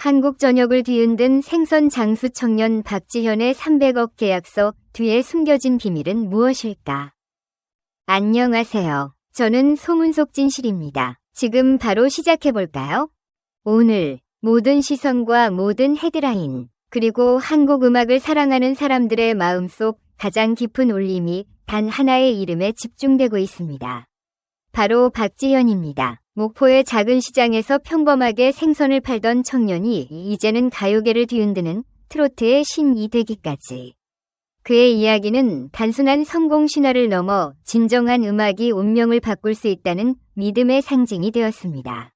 한국 전역을 뒤흔든 생선 장수 청년 박지현의 300억 계약서 뒤에 숨겨진 비밀은 무엇일까? 안녕하세요. 저는 송은속 진실입니다. 지금 바로 시작해볼까요? 오늘 모든 시선과 모든 헤드라인, 그리고 한국 음악을 사랑하는 사람들의 마음속 가장 깊은 울림이 단 하나의 이름에 집중되고 있습니다. 바로 박지현입니다. 목포의 작은 시장에서 평범하게 생선을 팔던 청년이 이제는 가요계를 뒤흔드는 트로트의 신이 되기까지. 그의 이야기는 단순한 성공 신화를 넘어 진정한 음악이 운명을 바꿀 수 있다는 믿음의 상징이 되었습니다.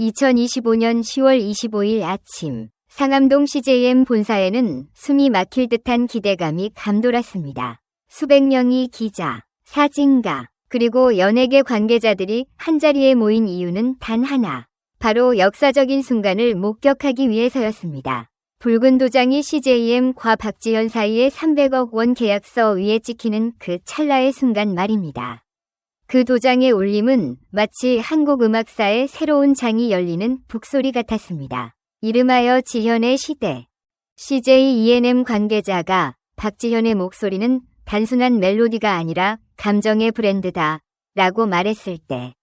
2025년 10월 25일 아침, 상암동 CJM 본사에는 숨이 막힐 듯한 기대감이 감돌았습니다. 수백 명의 기자, 사진가, 그리고 연예계 관계자들이 한자리에 모인 이유는 단 하나. 바로 역사적인 순간을 목격하기 위해서였습니다. 붉은 도장이 CJM과 박지현 사이의 300억 원 계약서 위에 찍히는 그 찰나의 순간 말입니다. 그 도장의 울림은 마치 한국 음악사의 새로운 장이 열리는 북소리 같았습니다. 이름하여 지현의 시대. CJ ENM 관계자가 박지현의 목소리는 단순한 멜로디가 아니라 감정의 브랜드다 라고 말했을 때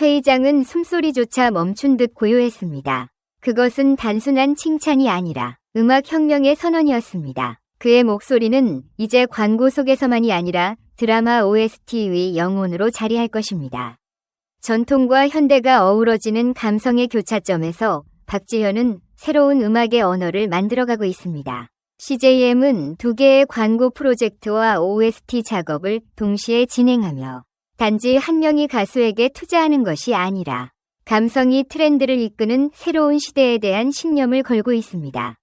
회의장은 숨소리조차 멈춘 듯 고요했습니다. 그것은 단순한 칭찬이 아니라 음악혁명의 선언이었습니다. 그의 목소리는 이제 광고 속에서만이 아니라 드라마 OST의 영혼으로 자리할 것입니다. 전통과 현대가 어우러지는 감성의 교차점에서 박지현은 새로운 음악의 언어를 만들어가고 있습니다. CJM은 두 개의 광고 프로젝트와 OST 작업을 동시에 진행하며 단지 한 명의 가수에게 투자하는 것이 아니라 감성이 트렌드를 이끄는 새로운 시대에 대한 신념을 걸고 있습니다.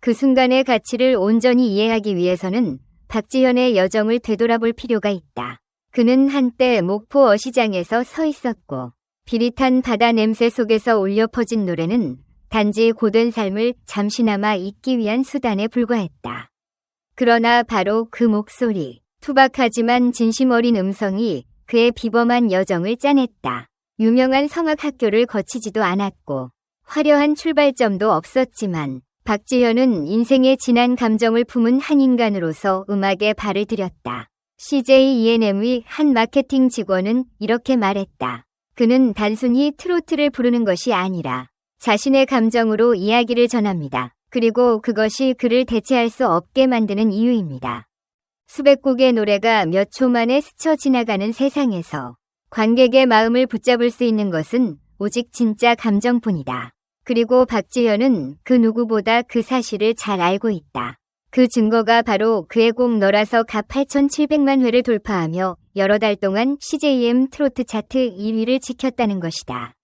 그 순간의 가치를 온전히 이해하기 위해서는 박지현의 여정을 되돌아볼 필요가 있다. 그는 한때 목포 어시장에서 서 있었고 비릿한 바다 냄새 속에서 울려 퍼진 노래는 단지 고된 삶을 잠시나마 잊기 위한 수단에 불과했다. 그러나 바로 그 목소리, 투박하지만 진심 어린 음성이 그의 비범한 여정을 짜냈다. 유명한 성악 학교를 거치지도 않았고 화려한 출발점도 없었지만 박지현은 인생의 진한 감정을 품은 한 인간으로서 음악에 발을 들였다. CJ ENM의 한 마케팅 직원은 이렇게 말했다. 그는 단순히 트로트를 부르는 것이 아니라 자신의 감정으로 이야기를 전합니다. 그리고 그것이 그를 대체할 수 없게 만드는 이유입니다. 수백 곡의 노래가 몇 초 만에 스쳐 지나가는 세상에서 관객의 마음을 붙잡을 수 있는 것은 오직 진짜 감정뿐이다. 그리고 박지현은 그 누구보다 그 사실을 잘 알고 있다. 그 증거가 바로 그의 곡 너라서 가 8,700만 회를 돌파하며 여러 달 동안 CJM 트로트 차트 2위를 지켰다는 것이다.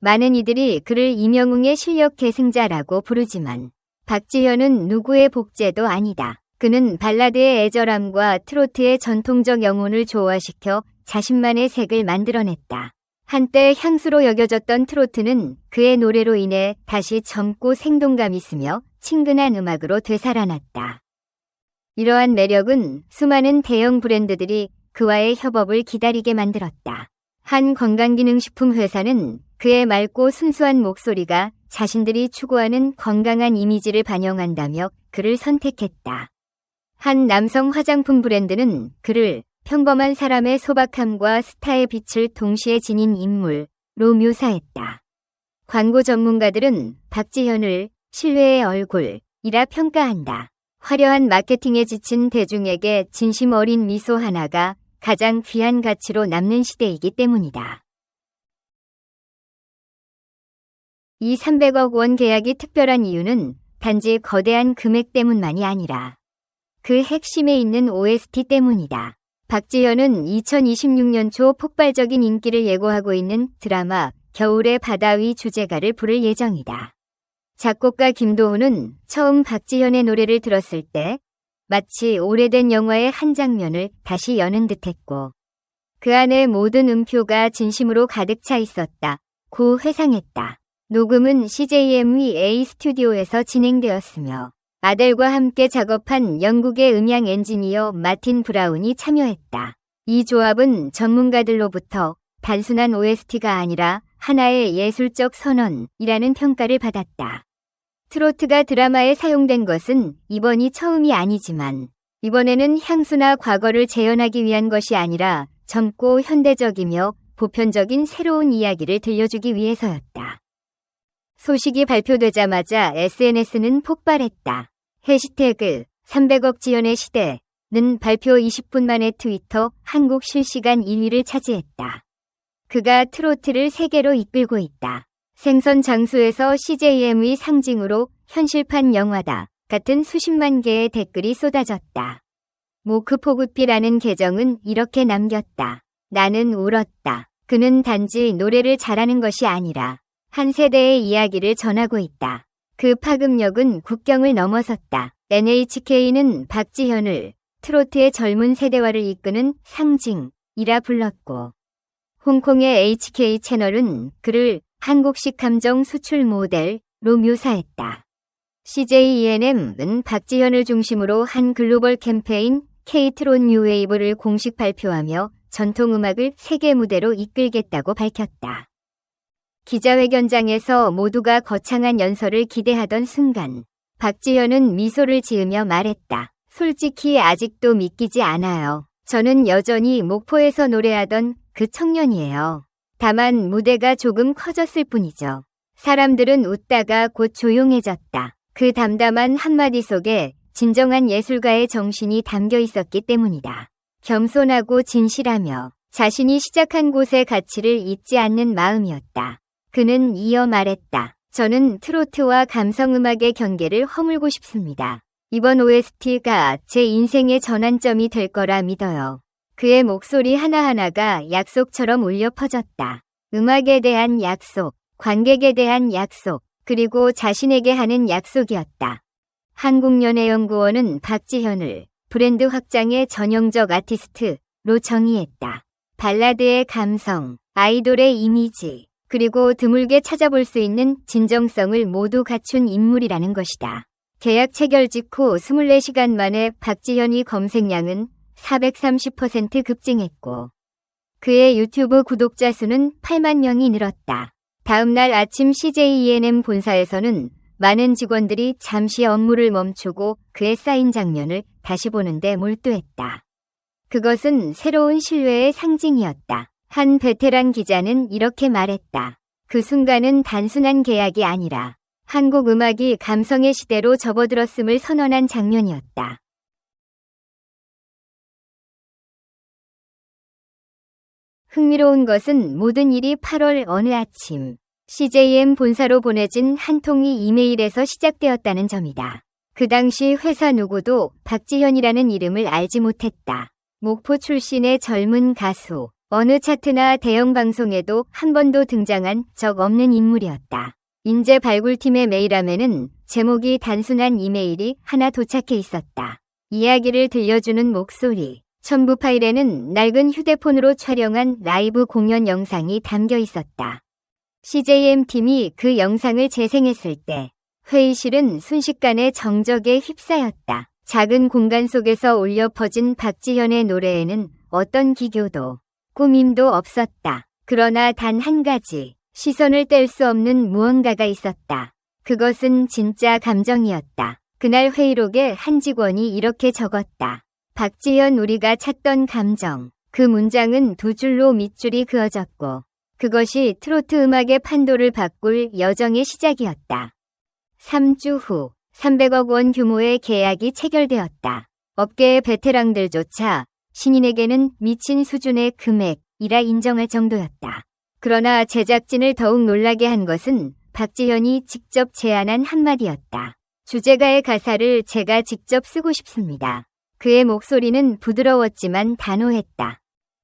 많은 이들이 그를 이명웅의 실력 계승자라고 부르지만 박지현은 누구의 복제도 아니다. 그는 발라드의 애절함과 트로트의 전통적 영혼을 조화시켜 자신만의 색을 만들어냈다. 한때 향수로 여겨졌던 트로트는 그의 노래로 인해 다시 젊고 생동감 있으며 친근한 음악으로 되살아났다. 이러한 매력은 수많은 대형 브랜드들이 그와의 협업을 기다리게 만들었다. 한 건강기능식품 회사는 그의 맑고 순수한 목소리가 자신들이 추구하는 건강한 이미지를 반영한다며 그를 선택했다. 한 남성 화장품 브랜드는 그를 평범한 사람의 소박함과 스타의 빛을 동시에 지닌 인물로 묘사했다. 광고 전문가들은 박지현을 신뢰의 얼굴이라 평가한다. 화려한 마케팅에 지친 대중에게 진심 어린 미소 하나가 가장 귀한 가치로 남는 시대이기 때문이다. 이 300억 원 계약이 특별한 이유는 단지 거대한 금액 때문만이 아니라 그 핵심에 있는 OST 때문이다. 박지현은 2026년 초 폭발적인 인기를 예고하고 있는 드라마 겨울의 바다 위 주제가를 부를 예정이다. 작곡가 김도훈은 처음 박지현의 노래를 들었을 때 마치 오래된 영화의 한 장면을 다시 여는 듯했고 그 안에 모든 음표가 진심으로 가득 차 있었다. 고 회상했다. 녹음은 CJM의 A 스튜디오에서 진행되었으며 아델과 함께 작업한 영국의 음향 엔지니어 마틴 브라운이 참여했다. 이 조합은 전문가들로부터 단순한 OST가 아니라 하나의 예술적 선언이라는 평가를 받았다. 트로트가 드라마에 사용된 것은 이번이 처음이 아니지만 이번에는 향수나 과거를 재현하기 위한 것이 아니라 젊고 현대적이며 보편적인 새로운 이야기를 들려주기 위해서였다. 소식이 발표되자마자 SNS는 폭발했다. 해시태그 300억 지연의 시대는 발표 20분 만에 트위터 한국 실시간 1위를 차지했다. 그가 트로트를 세계로 이끌고 있다. 생선 장수에서 CJM의 상징으로 현실판 영화다. 같은 수십만 개의 댓글이 쏟아졌다. 모크포굿비라는 계정은 이렇게 남겼다. 나는 울었다. 그는 단지 노래를 잘하는 것이 아니라 한 세대의 이야기를 전하고 있다. 그 파급력은 국경을 넘어섰다. NHK는 박지현을 트로트의 젊은 세대화를 이끄는 상징이라 불렀고 홍콩의 HK 채널은 그를 한국식 감정 수출 모델로 묘사했다. CJENM은 박지현을 중심으로 한 글로벌 캠페인 케이트론 뉴웨이브를 공식 발표하며 전통음악을 세계 무대로 이끌겠다고 밝혔다. 기자회견장에서 모두가 거창한 연설을 기대하던 순간 박지현은 미소를 지으며 말했다. 솔직히 아직도 믿기지 않아요. 저는 여전히 목포에서 노래하던 그 청년이에요. 다만 무대가 조금 커졌을 뿐이죠. 사람들은 웃다가 곧 조용해졌다. 그 담담한 한마디 속에 진정한 예술가의 정신이 담겨 있었기 때문이다. 겸손하고 진실하며 자신이 시작한 곳의 가치를 잊지 않는 마음이었다. 그는 이어 말했다. 저는 트로트와 감성음악의 경계를 허물고 싶습니다. 이번 OST가 제 인생의 전환점이 될 거라 믿어요. 그의 목소리 하나하나가 약속처럼 울려 퍼졌다. 음악에 대한 약속, 관객에 대한 약속, 그리고 자신에게 하는 약속이었다. 한국연예연구원은 박지현을 브랜드 확장의 전형적 아티스트로 정의했다. 발라드의 감성, 아이돌의 이미지, 그리고 드물게 찾아볼 수 있는 진정성을 모두 갖춘 인물이라는 것이다. 계약 체결 직후 24시간 만에 박지현이 검색량은 430% 급증했고 그의 유튜브 구독자 수는 8만 명이 늘었다. 다음 날 아침 CJENM 본사에서는 많은 직원들이 잠시 업무를 멈추고 그의 쌓인 장면을 다시 보는데 몰두했다. 그것은 새로운 신뢰의 상징이었다. 한 베테랑 기자는 이렇게 말했다. 그 순간은 단순한 계약이 아니라 한국 음악이 감성의 시대로 접어들었음을 선언한 장면이었다. 흥미로운 것은 모든 일이 8월 어느 아침 CJM 본사로 보내진 한 통이 이메일에서 시작되었다는 점이다. 그 당시 회사 누구도 박지현이라는 이름을 알지 못했다. 목포 출신의 젊은 가수, 어느 차트나 대형 방송에도 한 번도 등장한 적 없는 인물이었다. 인재 발굴팀의 메일함에는 제목이 단순한 이메일이 하나 도착해 있었다. 이야기를 들려주는 목소리. 첨부 파일에는 낡은 휴대폰으로 촬영한 라이브 공연 영상이 담겨 있었다. CJM 팀이 그 영상을 재생했을 때 회의실은 순식간에 정적에 휩싸였다. 작은 공간 속에서 울려 퍼진 박지현의 노래에는 어떤 기교도 꾸밈도 없었다. 그러나 단 한 가지 시선을 뗄 수 없는 무언가가 있었다. 그것은 진짜 감정이었다. 그날 회의록에 한 직원이 이렇게 적었다. 박지현 우리가 찾던 감정. 그 문장은 두 줄로 밑줄이 그어졌고 그것이 트로트 음악의 판도를 바꿀 여정의 시작이었다. 3주 후 300억 원 규모의 계약이 체결되었다. 업계의 베테랑들조차 신인에게는 미친 수준의 금액이라 인정할 정도였다. 그러나 제작진을 더욱 놀라게 한 것은 박지현이 직접 제안한 한마디였다. 주제가의 가사를 제가 직접 쓰고 싶습니다. 그의 목소리는 부드러웠지만 단호했다.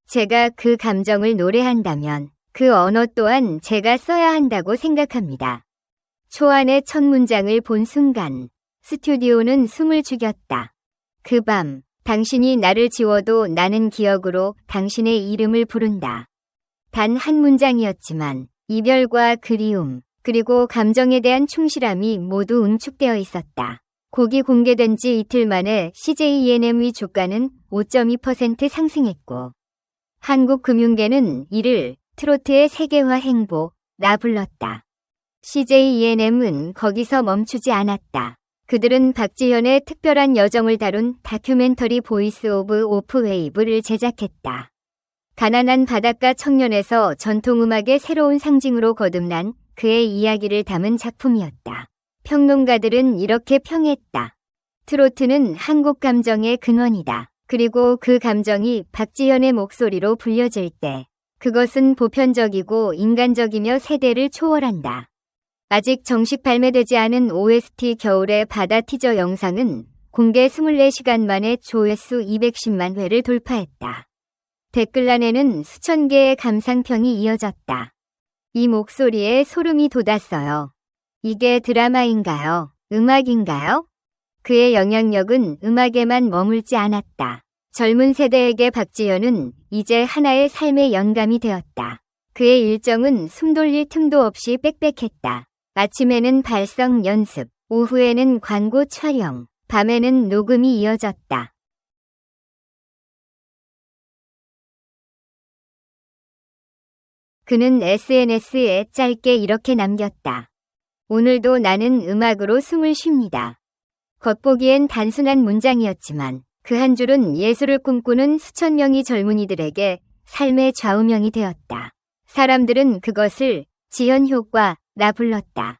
제가 그 감정을 노래한다면 그 언어 또한 제가 써야 한다고 생각합니다. 초안의 첫 문장을 본 순간 스튜디오는 숨을 죽였다. 그 밤, 당신이 나를 지워도 나는 기억으로 당신의 이름을 부른다. 단 한 문장이었지만 이별과 그리움, 그리고 감정에 대한 충실함이 모두 응축되어 있었다. 곡이 공개된 지 이틀 만에 CJENM의 주가는 5.2% 상승했고 한국금융계는 이를 트로트의 세계화 행보라 불렀다. CJ ENM은 거기서 멈추지 않았다. 그들은 박지현의 특별한 여정을 다룬 다큐멘터리 보이스 오브 오프 웨이브를 제작했다. 가난한 바닷가 청년에서 전통음악의 새로운 상징으로 거듭난 그의 이야기를 담은 작품이었다. 평론가들은 이렇게 평했다. 트로트는 한국 감정의 근원이다. 그리고 그 감정이 박지현의 목소리로 불려질 때 그것은 보편적이고 인간적이며 세대를 초월한다. 아직 정식 발매되지 않은 OST 겨울의 바다 티저 영상은 공개 24시간 만에 조회수 210만 회를 돌파했다. 댓글란에는 수천 개의 감상평이 이어졌다. 이 목소리에 소름이 돋았어요. 이게 드라마인가요? 음악인가요? 그의 영향력은 음악에만 머물지 않았다. 젊은 세대에게 박지현은 이제 하나의 삶의 영감이 되었다. 그의 일정은 숨 돌릴 틈도 없이 빽빽했다. 아침에는 발성 연습, 오후에는 광고 촬영, 밤에는 녹음이 이어졌다. 그는 SNS에 짧게 이렇게 남겼다. 오늘도 나는 음악으로 숨을 쉽니다. 겉보기엔 단순한 문장이었지만 그 한 줄은 예술을 꿈꾸는 수천 명의 젊은이들에게 삶의 좌우명이 되었다. 사람들은 그것을 지연 효과라 불렀다.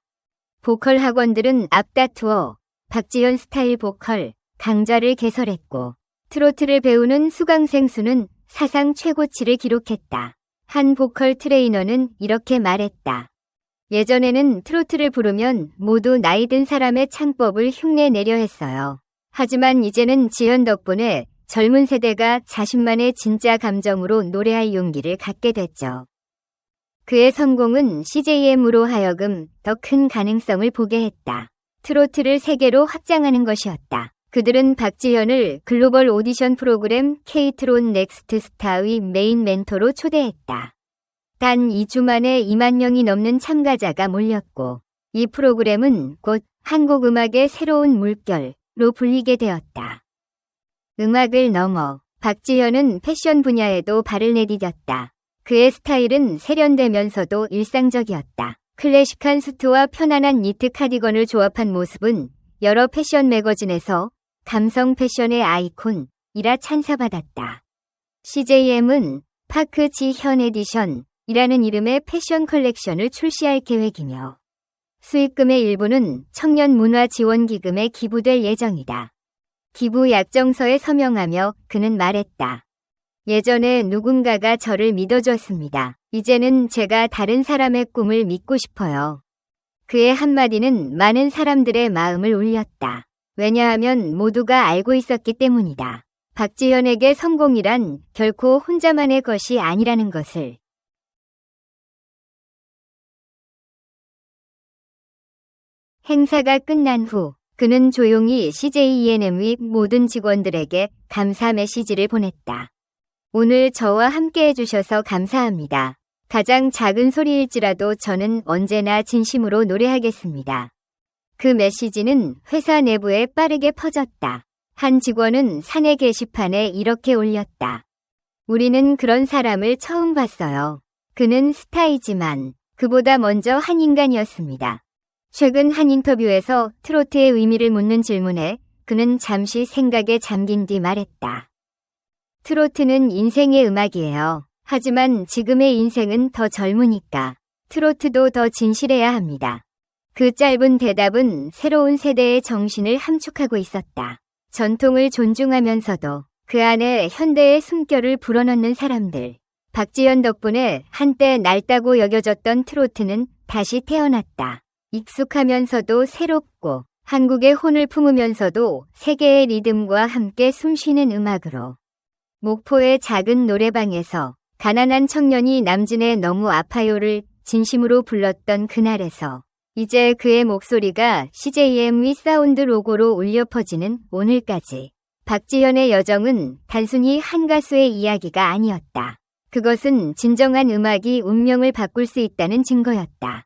보컬 학원들은 앞다투어 박지현 스타일 보컬 강좌를 개설했고 트로트를 배우는 수강생 수는 사상 최고치를 기록했다. 한 보컬 트레이너는 이렇게 말했다. 예전에는 트로트를 부르면 모두 나이 든 사람의 창법을 흉내 내려 했어요. 하지만 이제는 지연 덕분에 젊은 세대가 자신만의 진짜 감정으로 노래할 용기를 갖게 됐죠. 그의 성공은 CJM으로 하여금 더 큰 가능성을 보게 했다. 트로트를 세계로 확장하는 것이었다. 그들은 박지현을 글로벌 오디션 프로그램 케이트론 넥스트 스타의 메인 멘토로 초대했다. 단 2주 만에 2만 명이 넘는 참가자가 몰렸고 이 프로그램은 곧 한국 음악의 새로운 물결로 불리게 되었다. 음악을 넘어 박지현은 패션 분야에도 발을 내디뎠다. 그의 스타일은 세련되면서도 일상적이었다. 클래식한 수트와 편안한 니트 카디건을 조합한 모습은 여러 패션 매거진에서 감성 패션의 아이콘이라 찬사받았다. CJM은 파크 지현 에디션 이라는 이름의 패션 컬렉션을 출시할 계획이며 수익금의 일부는 청년 문화 지원 기금에 기부될 예정이다. 기부 약정서에 서명하며 그는 말했다. 예전에 누군가가 저를 믿어줬습니다. 이제는 제가 다른 사람의 꿈을 믿고 싶어요. 그의 한마디는 많은 사람들의 마음을 울렸다. 왜냐하면 모두가 알고 있었기 때문이다. 박지현에게 성공이란 결코 혼자만의 것이 아니라는 것을 행사가 끝난 후 그는 조용히 CJENM의 모든 직원들에게 감사 메시지를 보냈다. 오늘 저와 함께 해주셔서 감사합니다. 가장 작은 소리일지라도 저는 언제나 진심으로 노래하겠습니다. 그 메시지는 회사 내부에 빠르게 퍼졌다. 한 직원은 사내 게시판에 이렇게 올렸다. 우리는 그런 사람을 처음 봤어요. 그는 스타이지만 그보다 먼저 한 인간이었습니다. 최근 한 인터뷰에서 트로트의 의미를 묻는 질문에 그는 잠시 생각에 잠긴 뒤 말했다. 트로트는 인생의 음악이에요. 하지만 지금의 인생은 더 젊으니까 트로트도 더 진실해야 합니다. 그 짧은 대답은 새로운 세대의 정신을 함축하고 있었다. 전통을 존중하면서도 그 안에 현대의 숨결을 불어넣는 사람들. 박지연 덕분에 한때 낡다고 여겨졌던 트로트는 다시 태어났다. 익숙하면서도 새롭고 한국의 혼을 품으면서도 세계의 리듬과 함께 숨쉬는 음악으로 목포의 작은 노래방에서 가난한 청년이 남진의 너무 아파요를 진심으로 불렀던 그날에서 이제 그의 목소리가 CJM 위 사운드 로고로 울려 퍼지는 오늘까지 박지현의 여정은 단순히 한 가수의 이야기가 아니었다. 그것은 진정한 음악이 운명을 바꿀 수 있다는 증거였다.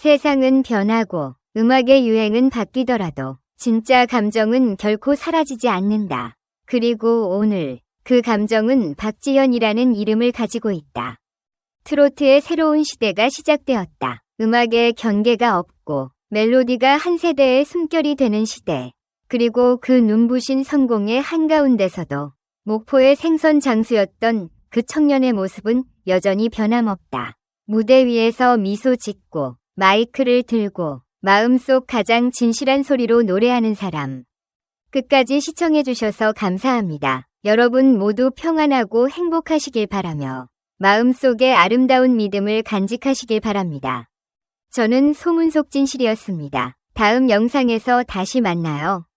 세상은 변하고 음악의 유행은 바뀌더라도 진짜 감정은 결코 사라지지 않는다. 그리고 오늘 그 감정은 박지현이라는 이름을 가지고 있다. 트로트의 새로운 시대가 시작되었다. 음악에 경계가 없고 멜로디가 한 세대의 숨결이 되는 시대. 그리고 그 눈부신 성공의 한가운데서도 목포의 생선 장수였던 그 청년의 모습은 여전히 변함없다. 무대 위에서 미소 짓고 마이크를 들고 마음속 가장 진실한 소리로 노래하는 사람. 끝까지 시청해주셔서 감사합니다. 여러분 모두 평안하고 행복하시길 바라며 마음속에 아름다운 믿음을 간직하시길 바랍니다. 저는 소문속 진실이었습니다. 다음 영상에서 다시 만나요.